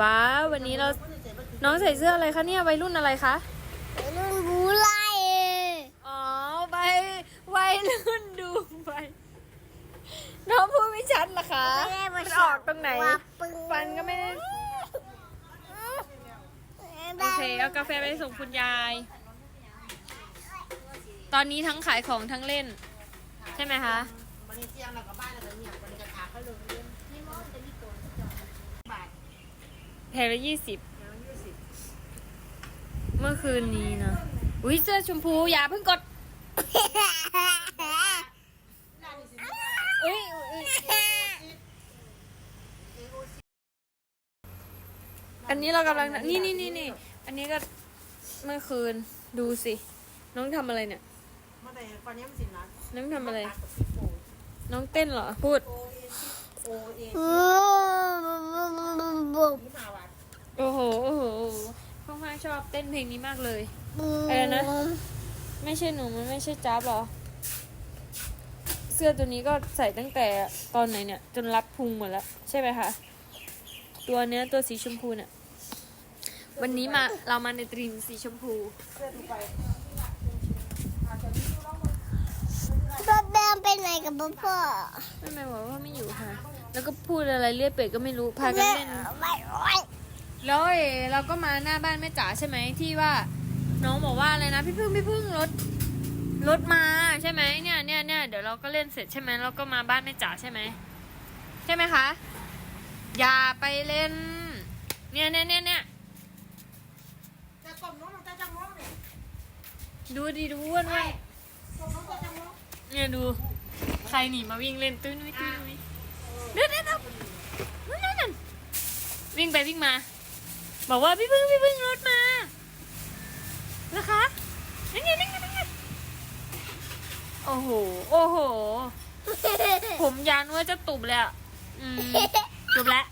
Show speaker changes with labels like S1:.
S1: ว้าววันนี้เราน้องใส่เสื้ออะไรคะเนี่ยวัยรุ่นอะไรคะ
S2: รุ่นบูไล
S1: อ๋อใบวัยรุ่นดูไปน้องพูดไม่ชัดเหรอคะมันออกตรงไหนฟันก็ไม่ได้โอเคเอากาแฟไปส่งคุณยาย ตอนนี้ทั้งขายของทั้งเล่น ใช่ไหมคะ แพงละยี่สิบ
S3: แล้วยี่สิบ
S1: เมื่อคืนนี้นะอุ้ยเสื้อชมพูอย่าเพิ่งกดเอ้ยอุ๊ยอันนี้เรากำลังนี่นี่นี่นี่อันนี้ก็เมื่อคืนดูสิ น้องทำอะไรเนี่ย
S3: เมื่อไหร่ตอนนี้มันสินะ
S1: น้องทำอะไร น้องเต้นเหรอพูด
S3: โอเอโอเอ
S2: บุบ
S3: ที่มาวัด
S1: โอ้โห โอ้โห พ่อมาชอบเต้นเพลงนี้มากเลย อะไรนะ ไม่ใช่หนูมันไม่ใช่จ้าบหรอ เสื้อตัวนี้ก็ใส่ตั้งแต่ตอนไหนเนี่ย จนรัดพุงหมดแล้วใช่ไหมคะตัวเนี้ยตัวสีชมพูเนี่ยวันนี้มาเรามาในตรีมสีชมพู
S3: เสื้อดูไป
S2: พ่อแบมไปไหนกับพ่อพ่อ
S1: ไม่ไม่บอกว่าไม่อยู่ค่ะ แล้วก็พูดอะไรเรียกเป็ดก็ไม่รู้พากันเล่น
S2: ไม่ไม่
S1: แล้วเอ๋เราก็มาหน้าบ้านแม่จ๋าใช่ไหมที่ว่าน้องบอกว่าอะไรนะพี่พึ่งพี่พึ่งรถรถมาใช่ไหมเนี่ยเนี่ยเนี่ยเดี๋ยวเราก็เล่นเสร็จใช่ไหมเราก็มาบ้านแม่จ๋าใช่ไหมใช่ไหมคะ อย่าไปเล่น เนี่ยเนี่ยเนี่ยเนี่ย
S3: จะต้มน้องมันจะจังน้องเนี่ย
S1: ดูดิดูอ้วนไว้
S3: ต้มน้องจะจังน้อง
S1: เนี่ยดู ใครหนีมาวิ่งเล่นตุ้ยนุ้ยตุ้ยนุ้ยเดี๋ยวเดี๋ยวเดี๋ยวนั่นนั่นนั่นวิ่งไปวิ่งมา บอกว่าพี่พึ่งพี่พึ่งรถมานะคะนั่นไงนั่นไงนั่นไงโอ้โห โอ้โห ผมยานว่าจะตุบเลยอะ อืมจบแล้ว